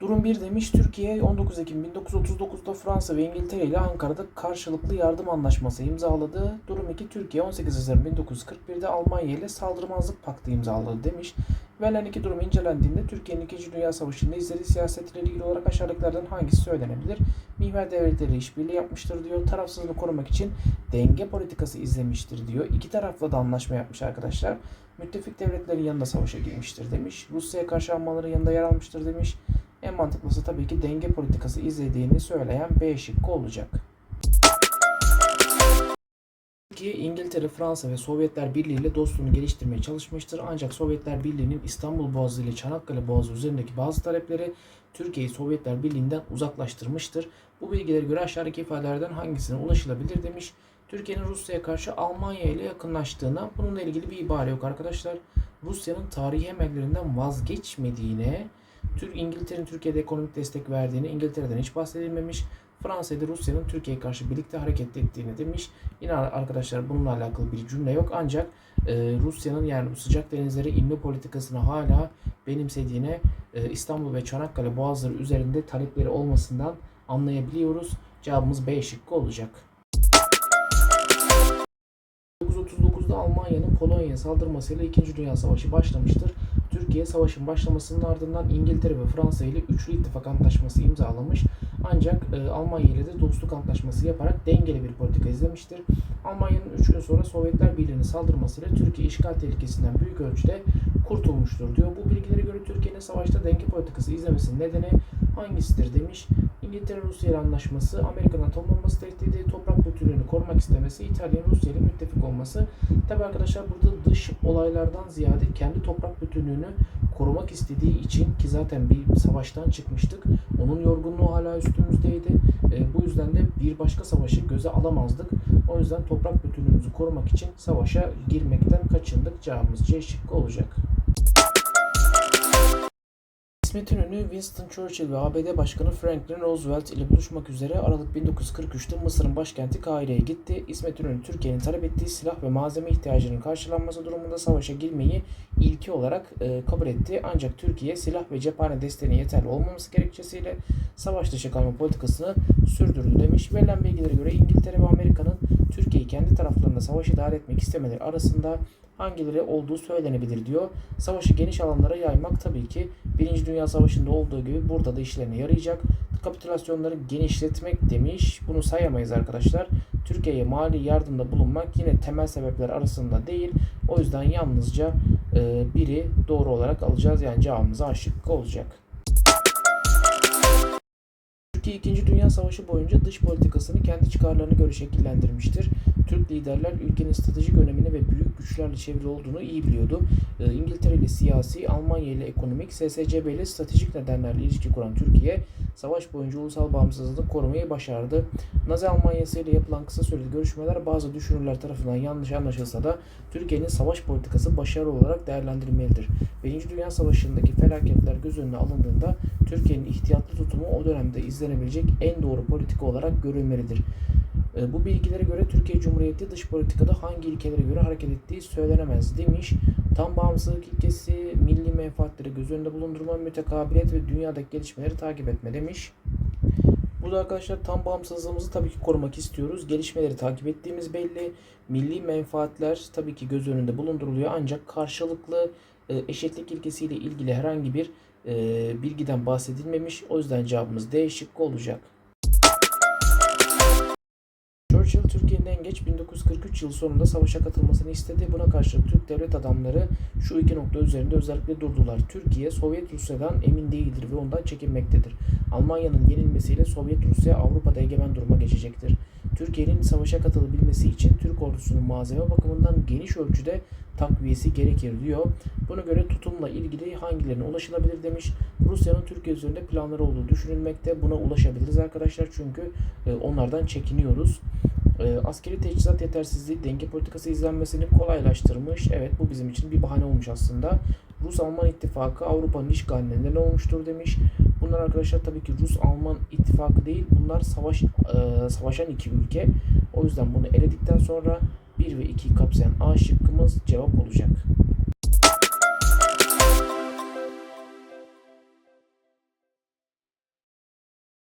Durum 1 demiş Türkiye 19 Ekim 1939'da Fransa ve İngiltere ile Ankara'da karşılıklı yardım anlaşması imzaladı. Durum 2 Türkiye 18 Haziran 1941'de Almanya ile saldırmazlık paktı imzaladı demiş. Verilen iki durum incelendiğinde Türkiye'nin 2. Dünya Savaşı'nda izlediği siyasetle ilgili olarak aşağıdakilerden hangisi söylenebilir? Mihver devletleri işbirliği yapmıştır diyor. Tarafsızlığını korumak için denge politikası izlemiştir diyor. İki tarafla da anlaşma yapmış arkadaşlar. Müttefik devletlerin yanında savaşa girmiştir demiş. Rusya'ya karşı Almanların yanında yer almıştır demiş. En mantıklısı tabii ki denge politikası izlediğini söyleyen B şıkkı olacak. Türkiye, İngiltere, Fransa ve Sovyetler Birliği ile dostluğunu geliştirmeye çalışmıştır. Ancak Sovyetler Birliği'nin İstanbul Boğazı ile Çanakkale Boğazı üzerindeki bazı talepleri Türkiye'yi Sovyetler Birliği'nden uzaklaştırmıştır. Bu bilgilere göre aşağıdaki ifadelerden hangisine ulaşılabilir demiş. Türkiye'nin Rusya'ya karşı Almanya ile yakınlaştığına bununla ilgili bir ibare yok arkadaşlar. Rusya'nın tarihi emellerinden vazgeçmediğine, Türk İngiltere'nin Türkiye'de ekonomik destek verdiğini İngiltere'den hiç bahsedilmemiş. Fransa ile Rusya'nın Türkiye'ye karşı birlikte hareket ettiğini demiş. Yine arkadaşlar bununla alakalı bir cümle yok ancak e, Rusya'nın yani sıcak denizlere inme politikasını hala benimsediğine e, İstanbul ve Çanakkale boğazları üzerinde talepleri olmasından anlayabiliyoruz. Cevabımız B şıkkı olacak. 1939'da Almanya'nın Polonya'ya saldırmasıyla 2. Dünya Savaşı başlamıştır. Türkiye savaşın başlamasının ardından İngiltere ve Fransa ile üçlü ittifak antlaşması imzalamış. Ancak e, Almanya ile de dostluk antlaşması yaparak dengeli bir politika izlemiştir. Almanya'nın 3 gün sonra Sovyetler Birliği'nin saldırmasıyla Türkiye işgal tehlikesinden büyük ölçüde kurtulmuştur diyor. Bu bilgilere göre Türkiye'nin savaşta denge politikası izlemesinin nedeni hangisidir demiş. İngiltere Rusya ile anlaşması, Amerika'nın atom bombası tehdidi, toprak bütünlüğünü korumak istemesi, İtalya'nın Rusya ile müttefik olması. Tabi arkadaşlar burada dış olaylardan ziyade kendi toprak bütünlüğünü korumak istediği için ki zaten bir savaştan çıkmıştık. Onun yorgunluğu hala üstümüzdeydi. E, bu yüzden de bir başka savaşı göze alamazdık. O yüzden toprak bütünlüğümüzü korumak için savaşa girmekten kaçındık. Cevabımız C şıkkı olacak. İsmet İnönü, Winston Churchill ve ABD Başkanı Franklin Roosevelt ile buluşmak üzere Aralık 1943'te Mısır'ın başkenti Kahire'ye gitti. İsmet İnönü, Türkiye'nin talep ettiği silah ve malzeme ihtiyacının karşılanması durumunda savaşa girmeyi ilki olarak e, kabul etti. Ancak Türkiye silah ve cephane desteğinin yeterli olmaması gerekçesiyle savaş dışı kalma politikasını sürdürdü demiş. Verilen bilgilere göre İngiltere ve Amerika'nın Türkiye'yi kendi taraflarında savaşı dahil etmek istemeleri arasında hangileri olduğu söylenebilir diyor. Savaşı geniş alanlara yaymak tabii ki Birinci Dünya Savaşı'nda olduğu gibi burada da işlerine yarayacak. Kapitülasyonları genişletmek demiş. Bunu sayamayız arkadaşlar. Türkiye'ye mali yardımda bulunmak yine temel sebepler arasında değil. O yüzden yalnızca e, biri doğru olarak alacağız. Yani cevabımız A olacak. Türkiye 2. Dünya Savaşı boyunca dış politikasını kendi çıkarlarına göre şekillendirmiştir. Türk liderler ülkenin stratejik önemini ve büyük güçlerle çevrili olduğunu iyi biliyordu. Ee, İngiltere ile siyasi, Almanya ile ekonomik, SSCB ile stratejik nedenlerle ilişki kuran Türkiye, savaş boyunca ulusal bağımsızlığını korumayı başardı. Nazi Almanyası ile yapılan kısa süreli görüşmeler bazı düşünürler tarafından yanlış anlaşılsa da Türkiye'nin savaş politikası başarılı olarak değerlendirilmelidir. Birinci Dünya Savaşı'ndaki felaketler göz önüne alındığında Türkiye'nin ihtiyatlı tutumu o dönemde izlenebilecek en doğru politika olarak görülmelidir. E, Bu bilgilere göre Türkiye Cumhuriyeti dış politikada hangi ilkelere göre hareket ettiği söylenemez demiş. Tam bağımsızlık ilkesi, milli menfaatleri göz önünde bulundurma, mütekabiliyet ve dünyadaki gelişmeleri takip etme demiş. Burada arkadaşlar tam bağımsızlığımızı tabii ki korumak istiyoruz. Gelişmeleri takip ettiğimiz belli. Milli menfaatler tabii ki göz önünde bulunduruluyor ancak karşılıklı e, eşitlik ilkesiyle ilgili herhangi bir e, bilgiden bahsedilmemiş. O yüzden cevabımız D şıkkı olacak. Türkiye'nin en geç 1943 yılı sonunda savaşa katılmasını istedi. Buna karşılık Türk devlet adamları şu iki nokta üzerinde özellikle durdular. Türkiye Sovyet Rusya'dan emin değildir ve ondan çekinmektedir. Almanya'nın yenilmesiyle Sovyet Rusya Avrupa'da egemen duruma geçecektir. Türkiye'nin savaşa katılabilmesi için Türk ordusunun malzeme bakımından geniş ölçüde takviyesi gerekir diyor. Buna göre tutumla ilgili hangilerine ulaşılabilir demiş. Rusya'nın Türkiye üzerinde planları olduğu düşünülmekte. Buna ulaşabiliriz arkadaşlar çünkü e, onlardan çekiniyoruz. E, askeri teçhizat yetersizliği denge politikası izlenmesini kolaylaştırmış. Evet bu bizim için bir bahane olmuş aslında. Rus-Alman ittifakı Avrupa'nın işgaline neden olmuştur demiş. Bunlar arkadaşlar tabii ki Rus-Alman ittifakı değil. Bunlar savaş e, savaşan iki ülke. O yüzden bunu eledikten sonra 1 ve 2'yi kapsayan A şıkkımız cevap olacak.